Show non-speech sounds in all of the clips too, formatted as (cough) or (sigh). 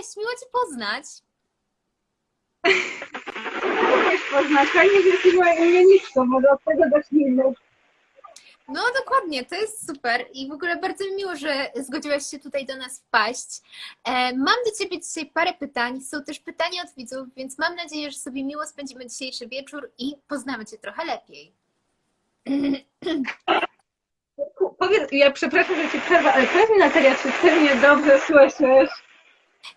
Cześć, miło Cię poznać. Również poznać, fajnie, że jesteś moją imienicą, może od tego zacznijmy. No dokładnie, to jest super i w ogóle bardzo mi miło, że zgodziłaś się tutaj do nas wpaść. E, mam do Ciebie dzisiaj parę pytań, są też pytania od widzów, więc mam nadzieję, że sobie miło spędzimy dzisiejszy wieczór i poznamy Cię trochę lepiej. Powiedz, ja przepraszam, że Ci przerwę, ale powiedz mi Natalia, czy Ty mnie dobrze słyszysz?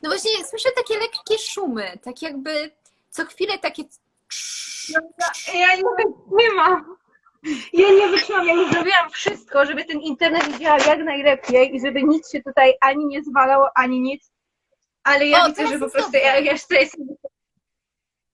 No właśnie słyszę takie lekkie szumy, tak jakby co chwilę takie... Ja nie wytrzymam. Ja nie wytrzymam, ja już zrobiłam wszystko, żeby ten internet działał jak najlepiej i żeby nic się tutaj ani nie zwalało, ani nic. Ale ja O, widzę, że po prostu dobrze. ja jeszcze jest...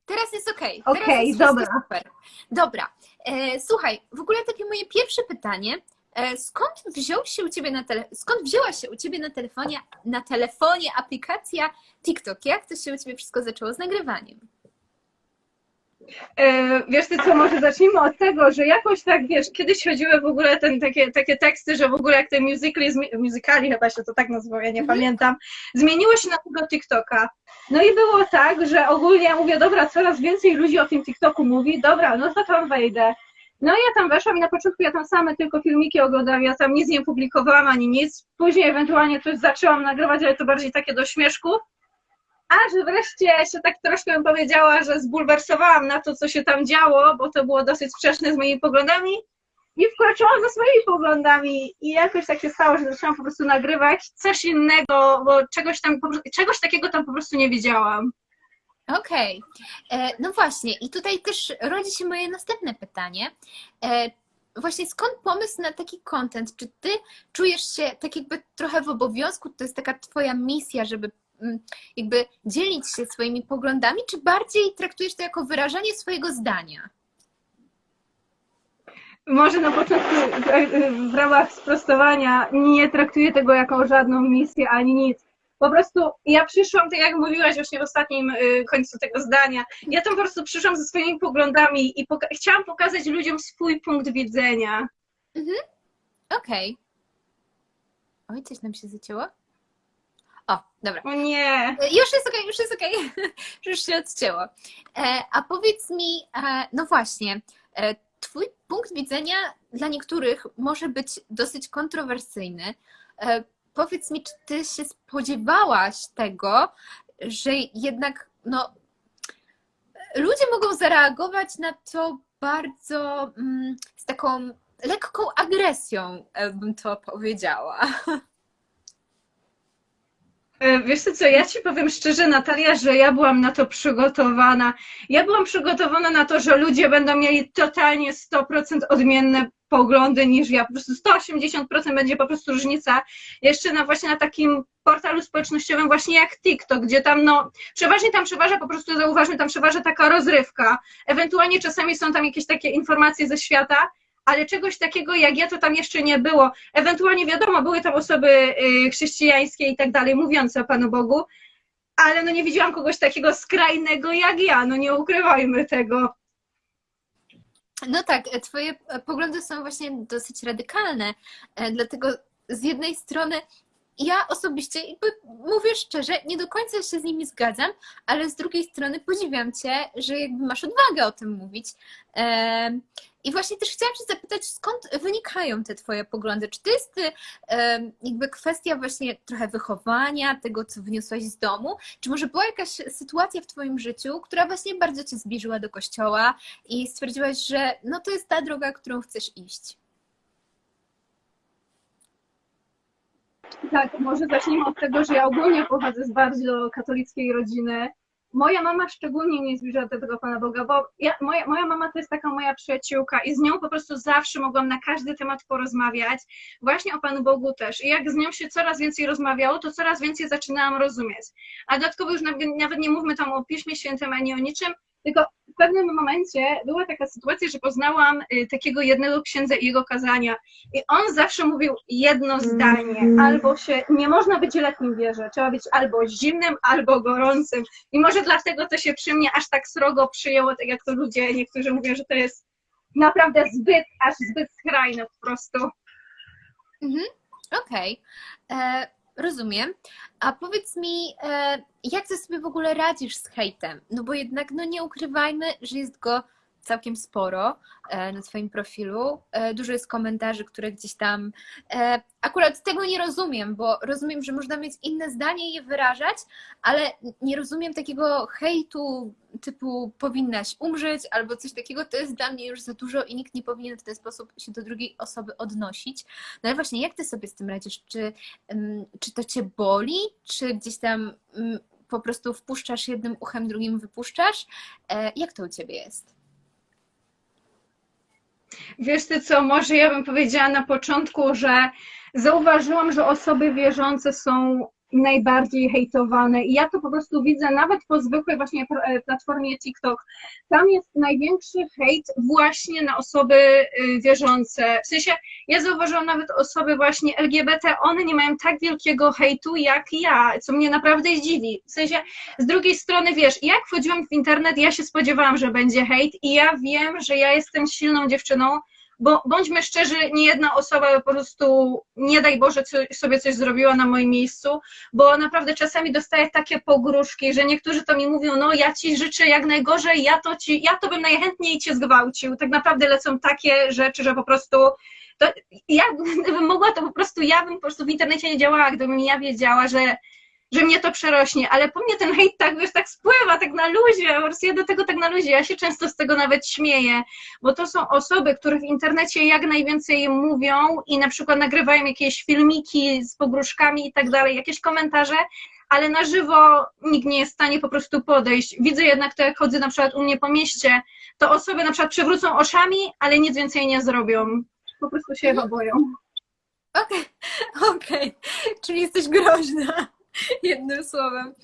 Teraz jest okej. Okej, Teraz jest dobra. Super. Dobra. E, słuchaj, w ogóle takie moje pierwsze pytanie. E, skąd wziął się u ciebie na tele... skąd wzięła się u ciebie na telefonie, na telefonie aplikacja TikTok? Jak to się u ciebie wszystko zaczęło z nagrywaniem? E, Wiesz ty co, może zacznijmy od tego, że jakoś tak, wiesz, kiedyś chodziły w ogóle ten, takie, takie teksty, że w ogóle jak te musicali, musicali chyba się to tak nazywa, ja nie Mhm. pamiętam, zmieniło się na tego TikToka. No i było tak, że ogólnie mówię, dobra, coraz więcej ludzi o tym TikToku mówi, dobra, no to tam wejdę. No i ja tam weszłam i na początku ja tam same tylko filmiki oglądałam, ja tam nic nie publikowałam ani nic. Później ewentualnie coś zaczęłam nagrywać, ale to bardziej takie do śmieszków. Aż wreszcie się tak troszkę bym powiedziała, że zbulwersowałam na to, co się tam działo, bo to było dosyć sprzeczne z moimi poglądami i wkroczyłam ze swoimi poglądami i jakoś tak się stało, że zaczęłam po prostu nagrywać coś innego, bo czegoś tam, czegoś takiego tam po prostu nie wiedziałam. Okej. E, No właśnie, i tutaj też rodzi się moje następne pytanie. E, Właśnie skąd pomysł na taki content? Czy ty czujesz się tak jakby trochę w obowiązku, to jest taka twoja misja, żeby mm, jakby dzielić się swoimi poglądami, czy bardziej traktujesz to jako wyrażanie swojego zdania? Może na początku w- w ramach sprostowania nie traktuję tego jako żadną misję ani nic. Po prostu ja przyszłam, tak jak mówiłaś właśnie w ostatnim y, końcu tego zdania, ja tam po prostu przyszłam ze swoimi poglądami i poka- chciałam pokazać ludziom swój punkt widzenia. Okej. Oj, coś nam się zacięło? O, dobra. O nie. Już jest okej, już jest okej, (laughs) już się odcięło. E, A powiedz mi, e, no właśnie, e, Twój punkt widzenia dla niektórych może być dosyć kontrowersyjny. Powiedz mi, czy Ty się spodziewałaś tego, że jednak no, ludzie mogą zareagować na to bardzo mm, z taką lekką agresją, e, bym to powiedziała. E, Wiesz co, ja ci powiem szczerze, Natalia, że ja byłam na to przygotowana. Ja byłam przygotowana na to, że ludzie będą mieli totalnie 100% odmienne poglądy niż ja. Po prostu 180% będzie po prostu różnica. Jeszcze na właśnie na takim portalu społecznościowym właśnie jak TikTok, gdzie tam no, przeważnie tam przeważa, po prostu zauważmy, tam przeważa taka rozrywka. Ewentualnie czasami są tam jakieś takie informacje ze świata, ale czegoś takiego jak ja to tam jeszcze nie było. Ewentualnie wiadomo, były tam osoby y, chrześcijańskie i tak dalej, mówiące o Panu Bogu, ale no nie widziałam kogoś takiego skrajnego jak ja, no nie ukrywajmy tego. No tak, e, twoje poglądy są właśnie dosyć radykalne, e, dlatego z jednej strony ja osobiście, mówię szczerze, nie do końca się z nimi zgadzam, ale z drugiej strony podziwiam cię, że jakby masz odwagę o tym mówić. I właśnie też chciałam cię zapytać, skąd wynikają te twoje poglądy? Czy to jest jakby kwestia właśnie trochę wychowania, tego, co wniosłaś z domu? Czy może była jakaś sytuacja w twoim życiu, która właśnie bardzo cię zbliżyła do kościoła, i stwierdziłaś, że no to jest ta droga, którą chcesz iść. Tak, może zacznijmy od tego, że ja ogólnie pochodzę z bardzo katolickiej rodziny. Moja mama szczególnie mnie zbliża do tego Pana Boga, bo ja, moja, moja mama to jest taka moja przyjaciółka i z nią po prostu zawsze mogłam na każdy temat porozmawiać, właśnie o Panu Bogu też. I jak z nią się coraz więcej rozmawiało, to coraz więcej zaczynałam rozumieć. A dodatkowo już nawet, nawet nie mówmy tam o Piśmie Świętym ani o niczym, tylko w pewnym momencie była taka sytuacja, że poznałam y, takiego jednego księdza i jego kazania i on zawsze mówił jedno zdanie, albo się, nie można być letnim wierze, trzeba być albo zimnym, albo gorącym. I może dlatego to się przy mnie aż tak srogo przyjęło, tak jak to ludzie, niektórzy mówią, że to jest naprawdę zbyt, aż zbyt skrajne po prostu. Okej. E, Rozumiem. A powiedz mi, e, jak ty sobie w ogóle radzisz z hejtem? No bo jednak, no nie ukrywajmy, że jest go całkiem sporo e, na twoim profilu. E, Dużo jest komentarzy, które gdzieś tam. e, Akurat tego nie rozumiem, bo rozumiem, że można mieć inne zdanie i je wyrażać, ale nie rozumiem takiego hejtu typu powinnaś umrzeć albo coś takiego. To jest dla mnie już za dużo i nikt nie powinien w ten sposób się do drugiej osoby odnosić. No ale właśnie, jak ty sobie z tym radzisz? Czy, czy to cię boli? Czy gdzieś tam po prostu wpuszczasz jednym uchem, drugim wypuszczasz? Jak to u ciebie jest? Wiesz ty co, może ja bym powiedziała na początku, że zauważyłam, że osoby wierzące są najbardziej hejtowane i ja to po prostu widzę nawet po zwykłej właśnie pr- platformie TikTok. Tam jest największy hejt właśnie na osoby y, wierzące. W sensie ja zauważyłam nawet osoby właśnie LGBT, one nie mają tak wielkiego hejtu jak ja, co mnie naprawdę dziwi. W sensie z drugiej strony wiesz, jak wchodziłam w internet, ja się spodziewałam, że będzie hejt i ja wiem, że ja jestem silną dziewczyną, bo bądźmy szczerzy, nie jedna osoba po prostu, nie daj Boże, co, sobie coś zrobiła na moim miejscu, bo naprawdę czasami dostaję takie pogróżki, że niektórzy to mi mówią, no ja ci życzę jak najgorzej, ja to ci, ja to bym najchętniej cię zgwałcił. Tak naprawdę lecą takie rzeczy, że po prostu to ja gdybym mogła, to po prostu ja bym po prostu w internecie nie działała, gdybym ja wiedziała, że że mnie to przerośnie, ale po mnie ten hejt tak, wiesz, tak spływa, tak na luzie, ja do tego tak na luzie, ja się często z tego nawet śmieję, bo to są osoby, które w internecie jak najwięcej mówią i na przykład nagrywają jakieś filmiki z pogróżkami i tak dalej, jakieś komentarze, ale na żywo nikt nie jest w stanie po prostu podejść. Widzę jednak to, jak chodzę na przykład u mnie po mieście, to osoby na przykład przewrócą oczami, ale nic więcej nie zrobią. Po prostu się chyba boją. Okej, okej, czyli jesteś groźna. (laughs) Jednym słowem.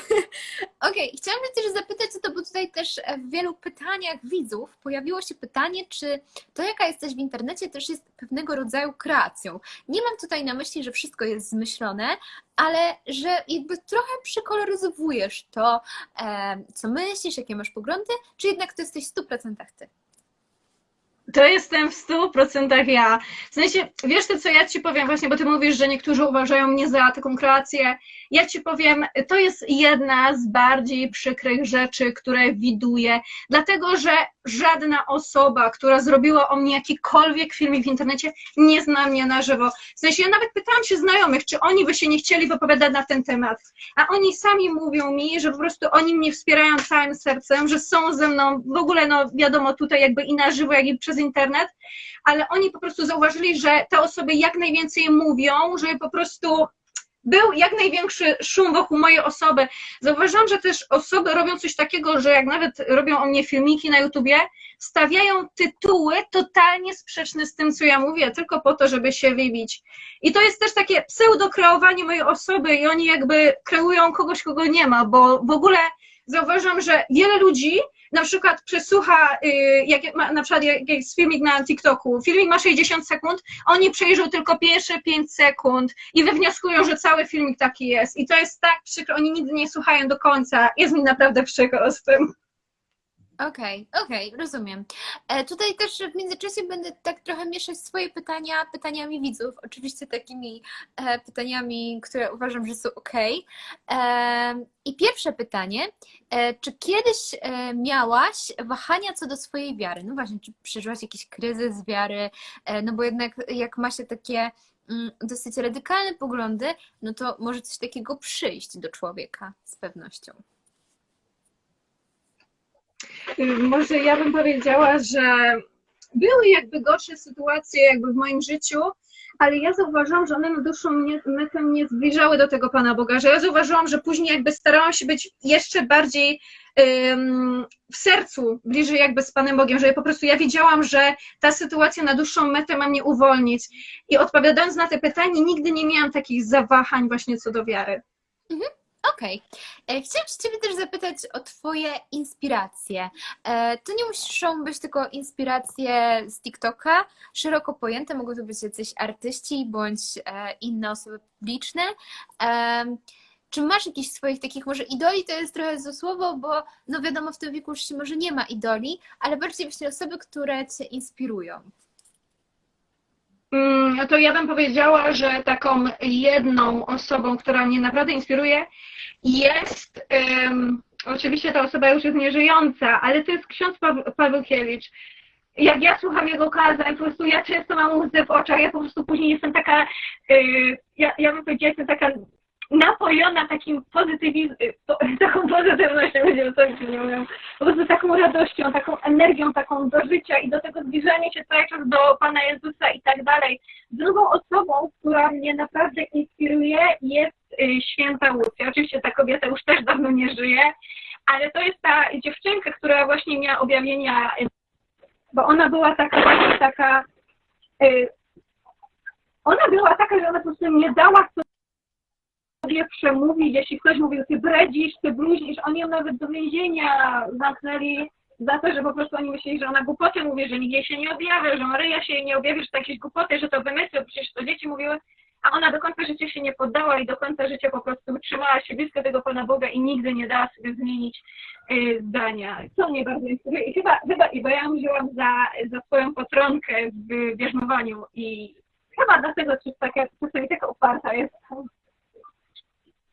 (laughs) Okej, chciałam cię też zapytać o to, bo tutaj też w wielu pytaniach widzów pojawiło się pytanie, czy to, jaka jesteś w internecie, też jest pewnego rodzaju kreacją. Nie mam tutaj na myśli, że wszystko jest zmyślone, ale że jakby trochę przekoloryzowujesz to, co myślisz, jakie masz poglądy, czy jednak to jesteś w 100% ty. To jestem w stu procentach ja. W sensie, wiesz ty, co ja ci powiem właśnie, bo ty mówisz, że niektórzy uważają mnie za taką kreację. Ja ci powiem, to jest jedna z bardziej przykrych rzeczy, które widuję, dlatego że żadna osoba, która zrobiła o mnie jakikolwiek filmik w internecie, nie zna mnie na żywo. W sensie, ja nawet pytałam się znajomych, czy oni by się nie chcieli wypowiadać na ten temat. A oni sami mówią mi, że po prostu oni mnie wspierają całym sercem, że są ze mną, w ogóle no wiadomo tutaj jakby i na żywo, jak i przez internet, ale oni po prostu zauważyli, że te osoby jak najwięcej mówią, że po prostu był jak największy szum wokół mojej osoby. Zauważyłam, że też osoby robią coś takiego, że jak nawet robią o mnie filmiki na YouTubie, stawiają tytuły totalnie sprzeczne z tym, co ja mówię, tylko po to, żeby się wybić. I to jest też takie pseudo-kreowanie mojej osoby i oni jakby kreują kogoś, kogo nie ma, bo w ogóle zauważam, że wiele ludzi na przykład przesłucha, y, jak na przykład jak jest filmik na TikToku, filmik ma 60 sekund, oni przejrzą tylko pierwsze 5 sekund i wywnioskują, że cały filmik taki jest. I to jest tak przykro, oni nigdy nie słuchają do końca. Jest mi naprawdę przykro z tym. Okej, okej, rozumiem. E, tutaj też w międzyczasie będę tak trochę mieszać swoje pytania pytaniami widzów, oczywiście takimi e, pytaniami, które uważam, że są okej. E, I pierwsze pytanie, e, czy kiedyś e, miałaś wahania co do swojej wiary? No właśnie, czy przeżyłaś jakiś kryzys wiary? No bo jednak jak ma się takie mm, dosyć radykalne poglądy, no to może coś takiego przyjść do człowieka z pewnością. Może ja bym powiedziała, że były jakby gorsze sytuacje jakby w moim życiu, ale ja zauważyłam, że one na dłuższą metę mnie zbliżały do tego Pana Boga, że ja zauważyłam, że później jakby starałam się być jeszcze bardziej ym, w sercu, bliżej jakby z Panem Bogiem, że po prostu ja wiedziałam, że ta sytuacja na dłuższą metę ma mnie uwolnić. I odpowiadając na te pytanie, nigdy nie miałam takich zawahań właśnie co do wiary. Okej. E, Chciałam się Ciebie też zapytać o Twoje inspiracje. E, To nie muszą być tylko inspiracje z TikToka, szeroko pojęte, mogą to być jacyś artyści bądź e, inne osoby publiczne. Czy masz jakichś swoich takich, może idoli to jest trochę za słowo, bo no wiadomo, w tym wieku już się może nie ma idoli, ale bardziej właśnie osoby, które Cię inspirują. Mm, To ja bym powiedziała, że taką jedną osobą, która mnie naprawdę inspiruje, jest em, oczywiście ta osoba już jest nieżyjąca, ale to jest ksiądz Paw- Pawłkiewicz. Jak ja słucham jego kazań, po prostu ja często mam łzy w oczach, ja po prostu później jestem taka, y, ja, ja bym powiedziała, jestem taka napojona takim pozytywizmem, (laughs) taką pozytywnością, wiem, co nie mówią, po prostu taką radością, taką energią, taką do życia i do tego zbliżania się cały czas do Pana Jezusa i tak dalej. Drugą osobą, która mnie naprawdę inspiruje jest y, święta Łucja. Oczywiście ta kobieta już też dawno nie żyje, ale to jest ta dziewczynka, która właśnie miała objawienia, y, bo ona była taka taka, y, ona była taka, że ona po prostu nie dała sobie przemówić, jeśli ktoś mówił, ty bredzisz, ty bluźnisz, oni ją nawet do więzienia zamknęli za to, że po prostu oni myśleli, że ona głupoty mówi, że jej się nie objawia, że Maryja się nie objawia, że to jakieś głupoty, że to wymysły, przecież to dzieci mówiły, a ona do końca życia się nie poddała i do końca życia po prostu trzymała się blisko tego Pana Boga i nigdy nie dała sobie zmienić y, zdania. Co mnie bardzo inspiruje. I chyba, chyba i bo ja wzięłam za, za swoją patronkę w bierzmowaniu i chyba dlatego coś taka, czasami taka uparta jest.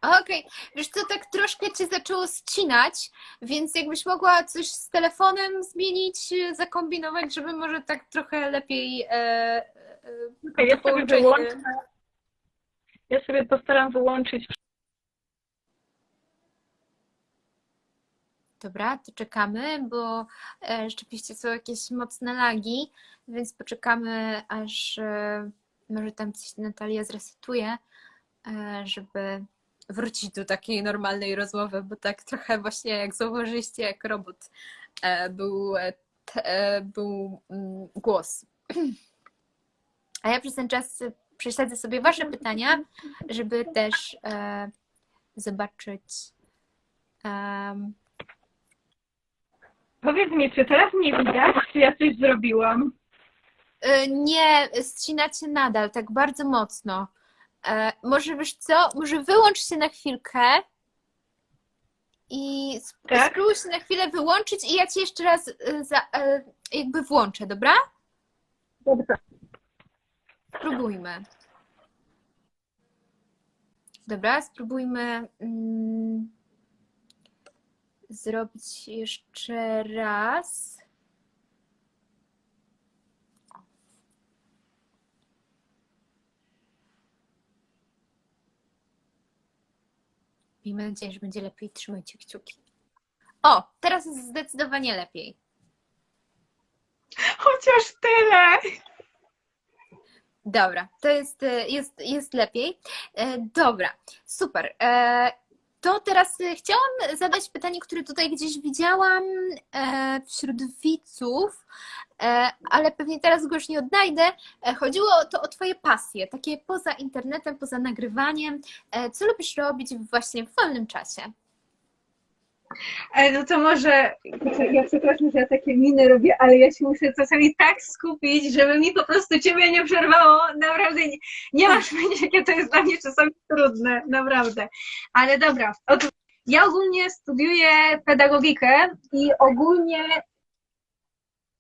Okej, wiesz co, tak troszkę cię zaczęło ścinać, więc jakbyś mogła coś z telefonem zmienić, zakombinować, żeby może tak trochę lepiej e, e, ja sobie wyłączę. Ja sobie postaram wyłączyć. Dobra, to czekamy, bo e, rzeczywiście są jakieś mocne lagi, więc poczekamy, aż e, może tam coś Natalia zresetuje, e, żeby wrócić do takiej normalnej rozmowy, bo tak trochę właśnie jak zauważyliście, jak robot e, był, e, e, był mm, głos. A ja przez ten czas prześledzę sobie Wasze pytania, żeby też zobaczyć. Powiedz mi, czy teraz mnie widać, czy ja coś zrobiłam? Nie, ścinacie nadal, tak bardzo mocno. E, Może wiesz co, może wyłącz się na chwilkę i sp- Tak. spróbuj się na chwilę wyłączyć i ja ci jeszcze raz y, za, e, jakby włączę, dobra? Dobrze. Spróbujmy. Dobra, spróbujmy mm, zrobić jeszcze raz. Miejmy nadzieję, że będzie lepiej. Trzymajcie kciuki. O, teraz jest zdecydowanie lepiej. Chociaż tyle. Dobra, to jest, e, jest, jest lepiej. E, Dobra, super. E, To teraz chciałam zadać pytanie, które tutaj gdzieś widziałam wśród widzów, ale pewnie teraz go już nie odnajdę. E, Chodziło to o Twoje pasje, takie poza internetem, poza nagrywaniem. E, Co lubisz robić właśnie w wolnym czasie? No to może, ja przepraszam, że ja takie miny robię, ale ja się muszę czasami tak skupić, żeby mi po prostu ciebie nie przerwało. Naprawdę nie, nie masz (laughs) pojęcia, jakie to jest dla mnie czasami trudne, naprawdę. Ale dobra, ja ogólnie studiuję pedagogikę i ogólnie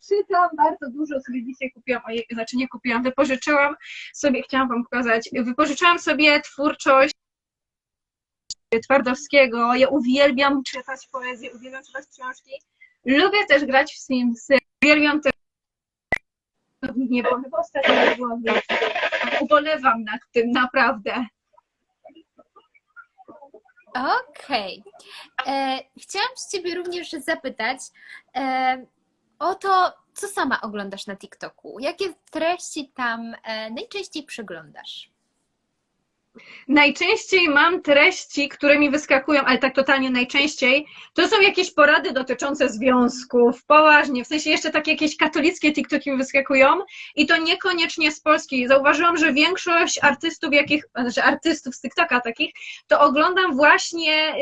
czytam bardzo dużo sobie dzisiaj kupiłam, znaczy nie kupiłam, wypożyczyłam sobie, chciałam wam pokazać, wypożyczyłam sobie twórczość Twardowskiego. Ja uwielbiam czytać poezję, uwielbiam czytać książki. Lubię też grać w Simsy. Uwielbiam też nie było. Chyba ostatnio nich. Ubolewam nad tym, naprawdę. Okej. E, Chciałam z Ciebie również zapytać e, o to, co sama oglądasz na TikToku. Jakie treści tam e, najczęściej przeglądasz? Najczęściej mam treści, które mi wyskakują, ale tak totalnie najczęściej, to są jakieś porady dotyczące związków, poważnie, w sensie jeszcze takie jakieś katolickie TikToki mi wyskakują i to niekoniecznie z Polski. Zauważyłam, że większość artystów, jakich, znaczy artystów z TikToka takich, to oglądam właśnie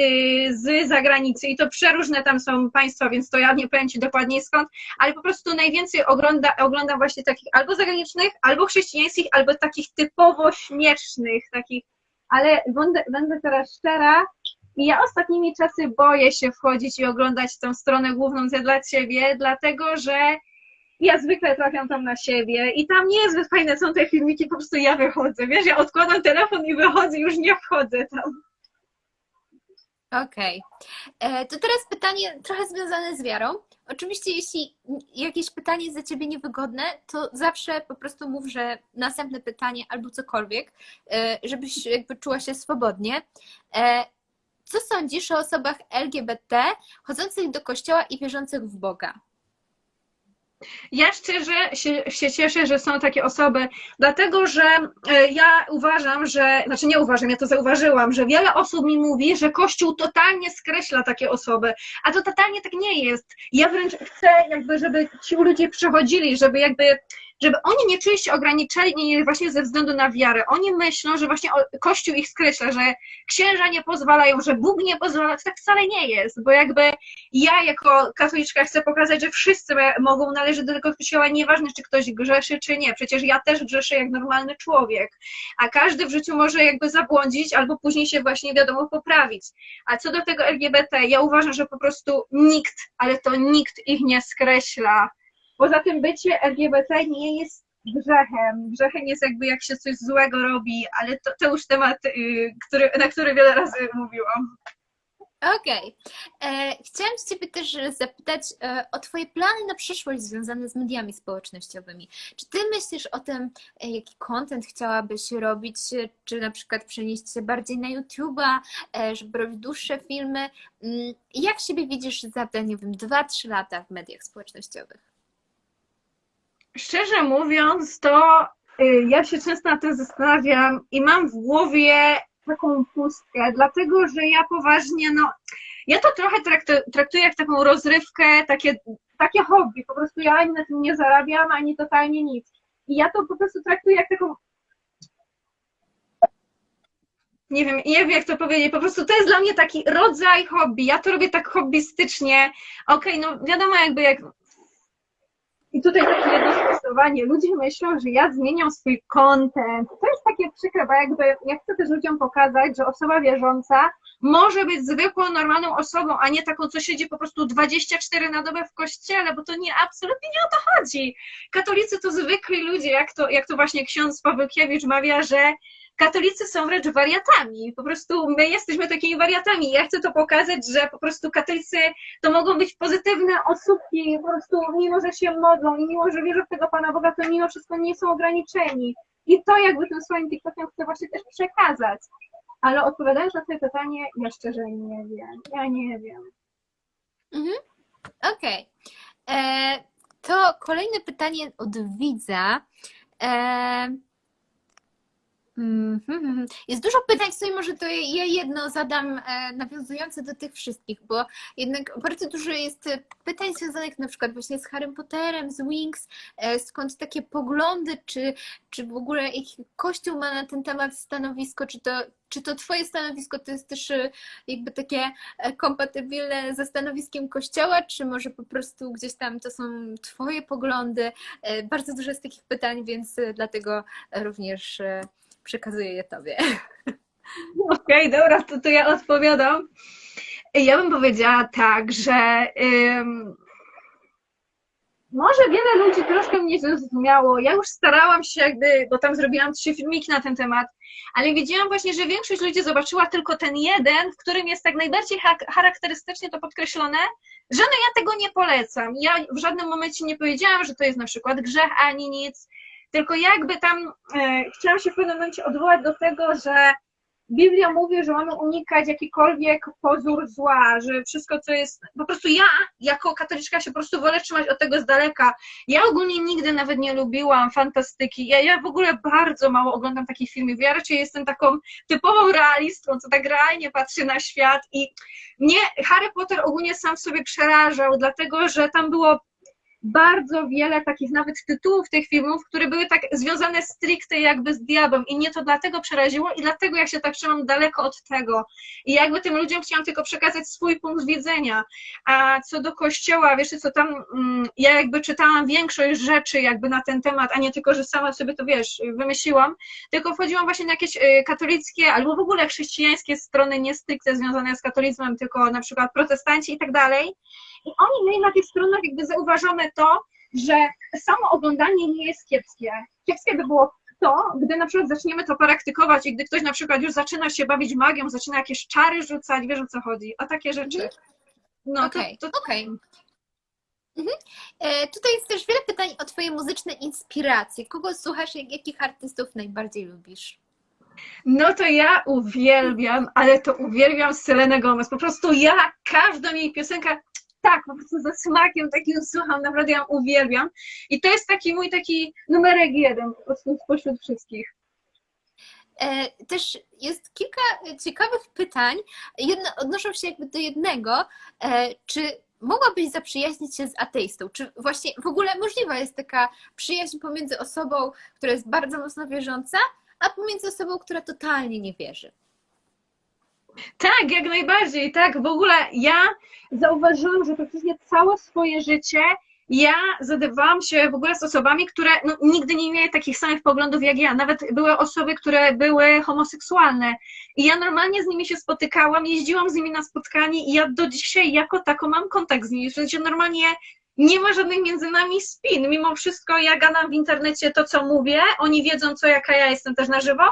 y, z zagranicy i to przeróżne tam są państwa, więc to ja nie powiem Ci dokładnie skąd, ale po prostu najwięcej ogląda, oglądam właśnie takich albo zagranicznych, albo chrześcijańskich, albo takich typowo śmiesznych, takich ale będę, będę teraz szczera i ja ostatnimi czasy boję się wchodzić i oglądać tą stronę główną dla Ciebie, dlatego że ja zwykle trafiam tam na siebie i tam niezbyt fajne są te filmiki, po prostu ja wychodzę, wiesz, ja odkładam telefon i wychodzę, już nie wchodzę tam. Okej. E, To teraz pytanie trochę związane z wiarą. Oczywiście, jeśli jakieś pytanie jest dla Ciebie niewygodne, to zawsze po prostu mów, że następne pytanie albo cokolwiek, e, żebyś jakby czuła się swobodnie. E, Co sądzisz o osobach LGBT chodzących do kościoła i wierzących w Boga? Ja szczerze się, się cieszę, że są takie osoby, dlatego że e, ja uważam, że, znaczy nie uważam, ja to zauważyłam, że wiele osób mi mówi, że Kościół totalnie skreśla takie osoby, a to totalnie tak nie jest. Ja wręcz chcę jakby, żeby ci ludzie przychodzili, żeby jakby żeby oni nie czuli się ograniczeni właśnie ze względu na wiarę. Oni myślą, że właśnie Kościół ich skreśla, że księża nie pozwalają, że Bóg nie pozwala. To tak wcale nie jest, bo jakby ja jako katoliczka chcę pokazać, że wszyscy mogą należeć do tego kościoła, nieważne czy ktoś grzeszy, czy nie. Przecież ja też grzeszę jak normalny człowiek, a każdy w życiu może jakby zabłądzić albo później się właśnie wiadomo poprawić. A co do tego LGBT, ja uważam, że po prostu nikt, ale to nikt ich nie skreśla. Poza tym bycie LGBT nie jest grzechem. Grzechem jest jakby jak się coś złego robi, ale to, to już temat, y, który, na który wiele razy mówiłam. Okej. E, Chciałam Ciebie też zapytać e, o Twoje plany na przyszłość związane z mediami społecznościowymi. Czy Ty myślisz o tym, e, jaki content chciałabyś robić, czy na przykład przenieść się bardziej na YouTube'a, żeby robić dłuższe filmy? Mm, Jak siebie widzisz za nie wiem, 2-3 lata w mediach społecznościowych? Szczerze mówiąc, to y, ja się często na tym zastanawiam i mam w głowie taką pustkę, dlatego że ja poważnie, no, ja to trochę traktuję, jak taką rozrywkę, takie, takie hobby. Po prostu ja ani na tym nie zarabiam, ani totalnie nic. I ja to po prostu traktuję jak taką. Nie wiem, nie wiem jak to powiedzieć, po prostu to jest dla mnie taki rodzaj hobby. Ja to robię tak hobbystycznie. Okej, no wiadomo, jakby jak i tutaj takie jedno. Ludzie myślą, że ja zmieniam swój content. To jest takie przykre, bo jakby ja chcę też ludziom pokazać, że osoba wierząca może być zwykłą, normalną osobą, a nie taką, co siedzi po prostu 24 na dobę w kościele, bo to nie, absolutnie nie o to chodzi. Katolicy to zwykli ludzie, jak to, jak to właśnie ksiądz Pawłkiewicz mawia, że katolicy są wręcz wariatami. Po prostu my jesteśmy takimi wariatami. Ja chcę to pokazać, że po prostu katolicy to mogą być pozytywne osóbki, po prostu mimo, że się modlą i mimo, że wierzą w tego Pana Boga, to mimo wszystko nie są ograniczeni. I to jakby tym swoim TikTokiem chcę właśnie też przekazać. Ale odpowiadając na twoje pytanie, ja szczerze nie wiem. Ja nie wiem. Okej. E, To kolejne pytanie od widza. E, mhm. Jest dużo pytań, w sumie może to ja jedno zadam e, nawiązujące do tych wszystkich, bo jednak bardzo dużo jest e, pytań związanych na przykład właśnie z Harrym Potterem, z Wings, e, skąd takie poglądy, czy, czy w ogóle jaki Kościół ma na ten temat stanowisko, czy to, czy to twoje stanowisko to jest też jakby takie kompatybilne ze stanowiskiem Kościoła, czy może po prostu gdzieś tam to są Twoje poglądy? Bardzo dużo jest takich pytań, więc dlatego również przekazuję je Tobie. Okej, dobra, to, to ja odpowiadam. Ja bym powiedziała tak, że ym, może wiele ludzi troszkę mnie zrozumiało. Ja już starałam się jakby, bo tam zrobiłam trzy filmiki na ten temat, ale widziałam właśnie, że większość ludzi zobaczyła tylko ten jeden, w którym jest tak najbardziej charakterystycznie to podkreślone, że no ja tego nie polecam. Ja w żadnym momencie nie powiedziałam, że to jest na przykład grzech ani nic, tylko jakby tam e, chciałam się w pewnym momencie odwołać do tego, że Biblia mówi, że mamy unikać jakikolwiek pozór zła, że wszystko, co jest. Po prostu ja, jako katoliczka, się po prostu wolę trzymać od tego z daleka. Ja ogólnie nigdy nawet nie lubiłam fantastyki. Ja, ja w ogóle bardzo mało oglądam takich filmów. Ja raczej jestem taką typową realistką, co tak realnie patrzy na świat. I mnie Harry Potter ogólnie sam sobie przerażał, dlatego że tam było bardzo wiele takich nawet tytułów tych filmów, które były tak związane stricte jakby z diabłem. I mnie to dlatego przeraziło i dlatego ja się tak trzymam daleko od tego. I jakby tym ludziom chciałam tylko przekazać swój punkt widzenia, a co do kościoła, wiesz co, tam mm, ja jakby czytałam większość rzeczy jakby na ten temat, a nie tylko, że sama sobie to, wiesz, wymyśliłam, tylko wchodziłam właśnie na jakieś y, katolickie albo w ogóle chrześcijańskie strony nie stricte związane z katolicyzmem, tylko na przykład protestanci i tak dalej i oni mieli na tych stronach jakby zauważone to, że samo oglądanie nie jest kiepskie. Kiepskie by było to, gdy na przykład zaczniemy to praktykować i gdy ktoś na przykład już zaczyna się bawić magią, zaczyna jakieś czary rzucać, wiesz o co chodzi, o takie rzeczy. No Okej, to, to okej. Mhm. E, tutaj jest też wiele pytań o Twoje muzyczne inspiracje. Kogo słuchasz, jak, jakich artystów najbardziej lubisz? No to ja uwielbiam, ale to uwielbiam Selenę Gomez. Po prostu ja, każda jej piosenka, tak, po prostu ze smakiem takim słucham, naprawdę ją uwielbiam. I to jest taki mój taki numerek jeden po prostu spośród wszystkich. E, Też jest kilka ciekawych pytań. Jedno, odnoszą się jakby do jednego. E, Czy mogłabyś zaprzyjaźnić się z ateistą? Czy właśnie w ogóle możliwa jest taka przyjaźń pomiędzy osobą, która jest bardzo mocno wierząca, a pomiędzy osobą, która totalnie nie wierzy? Tak, jak najbardziej, tak. W ogóle ja zauważyłam, że praktycznie całe swoje życie ja zadawałam się w ogóle z osobami, które no, nigdy nie miały takich samych poglądów jak ja. Nawet były osoby, które były homoseksualne. I ja normalnie z nimi się spotykałam, jeździłam z nimi na spotkanie i ja do dzisiaj jako tako mam kontakt z nimi. W sensie normalnie nie ma żadnych między nami spin. Mimo wszystko ja gadam w internecie to, co mówię. Oni wiedzą, co jaka ja jestem też na żywo,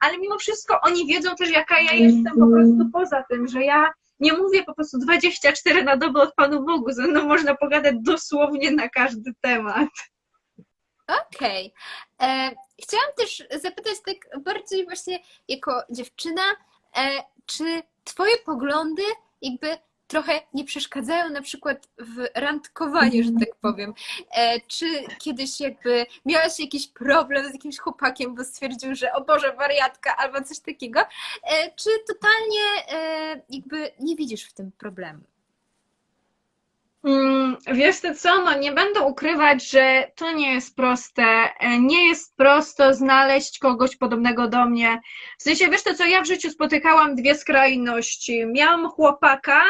ale mimo wszystko oni wiedzą też, jaka ja jestem po prostu poza tym, że ja nie mówię po prostu 24 na dobę od Panu Bogu, ze mną można pogadać dosłownie na każdy temat. Okej. E, Chciałam też zapytać tak bardziej właśnie jako dziewczyna, e, czy twoje poglądy jakby trochę nie przeszkadzają na przykład w randkowaniu, że tak powiem. E, Czy kiedyś jakby miałaś jakiś problem z jakimś chłopakiem, bo stwierdził, że o Boże, wariatka albo coś takiego, E, czy totalnie e, jakby nie widzisz w tym problemu? Mm, Wiesz ty co, no nie będę ukrywać, że to nie jest proste. Nie jest prosto znaleźć kogoś podobnego do mnie. W sensie, wiesz to co, ja w życiu spotykałam dwie skrajności. Miałam chłopaka,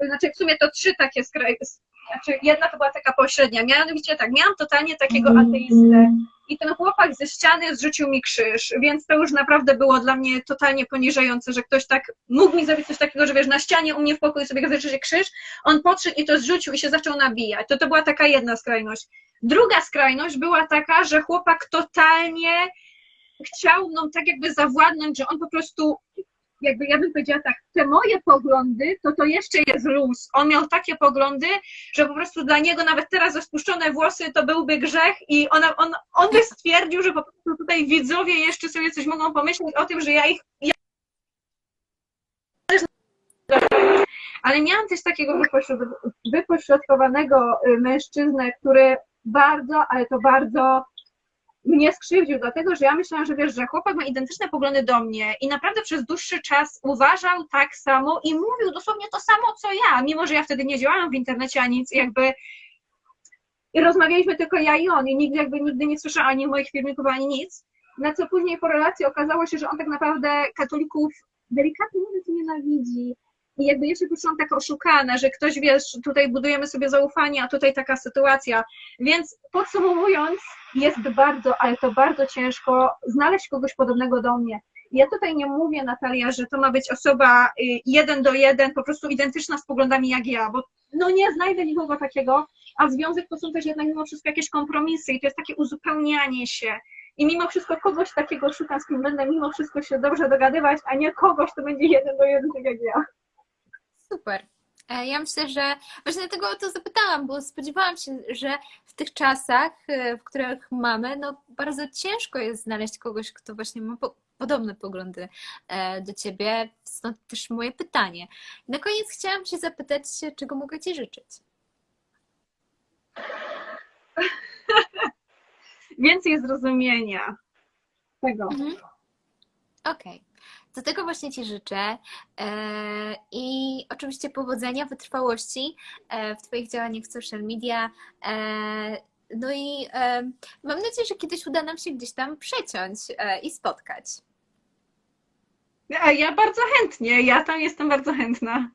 znaczy w sumie to trzy takie skrajności. Znaczy jedna to była taka pośrednia. Mianowicie tak, miałam totalnie takiego ateistę. I ten chłopak ze ściany zrzucił mi krzyż, więc to już naprawdę było dla mnie totalnie poniżające, że ktoś tak mógł mi zrobić coś takiego, że wiesz, na ścianie u mnie w pokoju sobie zrzuci krzyż, on podszedł i to zrzucił i się zaczął nabijać. To to była taka jedna skrajność. Druga skrajność była taka, że chłopak totalnie chciał mną tak jakby zawładnąć, że on po prostu, jakby ja bym powiedziała tak, te moje poglądy, to to jeszcze jest luz. On miał takie poglądy, że po prostu dla niego nawet teraz rozpuszczone włosy to byłby grzech i ona, on, on by stwierdził, że po prostu tutaj widzowie jeszcze sobie coś mogą pomyśleć o tym, że ja ich ja... Ale miałam też takiego wypośrodkowanego y, mężczyznę, który bardzo, ale to bardzo mnie skrzywdził, dlatego że ja myślałam, że wiesz, że chłopak ma identyczne poglądy do mnie i naprawdę przez dłuższy czas uważał tak samo i mówił dosłownie to samo, co ja, mimo że ja wtedy nie działałam w internecie, a nic jakby i rozmawialiśmy tylko ja i on i nigdy jakby nigdy nie słyszałam ani moich filmików, ani nic, na co później po relacji okazało się, że on tak naprawdę katolików delikatnie mówiąc nienawidzi i jakby jeszcze poczułam taka oszukana, że ktoś, wiesz, tutaj budujemy sobie zaufanie, a tutaj taka sytuacja, więc podsumowując, jest bardzo, ale to bardzo ciężko znaleźć kogoś podobnego do mnie. Ja tutaj nie mówię, Natalia, że to ma być osoba y, jeden do jeden, po prostu identyczna z poglądami jak ja, bo no nie znajdę nikogo takiego, a związek to są też jednak mimo wszystko jakieś kompromisy i to jest takie uzupełnianie się. I mimo wszystko kogoś takiego szukam, z kim będę mimo wszystko się dobrze dogadywać, a nie kogoś, kto będzie jeden do jeden tak jak ja. Super. E, Ja myślę, że właśnie dlatego o to zapytałam, bo spodziewałam się, że w tych czasach, e, w których mamy, no bardzo ciężko jest znaleźć kogoś, kto właśnie ma po podobne poglądy e, do ciebie. Stąd też moje pytanie. Na koniec chciałam się zapytać, czego mogę ci życzyć. (laughs) Więcej zrozumienia tego. Mhm. Okej. Do tego właśnie Ci życzę e, i oczywiście powodzenia, wytrwałości e, w Twoich działaniach w social media. E, no i mam nadzieję, że kiedyś uda nam się gdzieś tam przeciąć i spotkać. A ja bardzo chętnie, ja tam jestem bardzo chętna.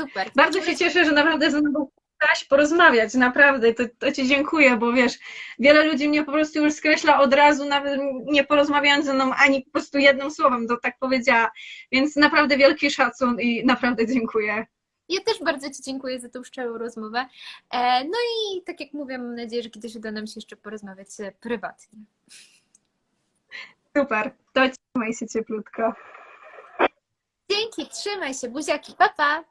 Super. Bardzo się cieszę, że naprawdę ze mną chciałaś porozmawiać, naprawdę, to, to Ci dziękuję, bo wiesz, wiele ludzi mnie po prostu już skreśla od razu, nawet nie porozmawiając ze mną ani po prostu jednym słowem, to tak powiedziała, więc naprawdę wielki szacun i naprawdę dziękuję. Ja też bardzo Ci dziękuję za tą szczerą rozmowę. E, No i tak jak mówię, mam nadzieję, że kiedyś uda nam się jeszcze porozmawiać e, prywatnie. Super, to trzymaj się cieplutko. Dzięki, trzymaj się, buziaki, pa pa!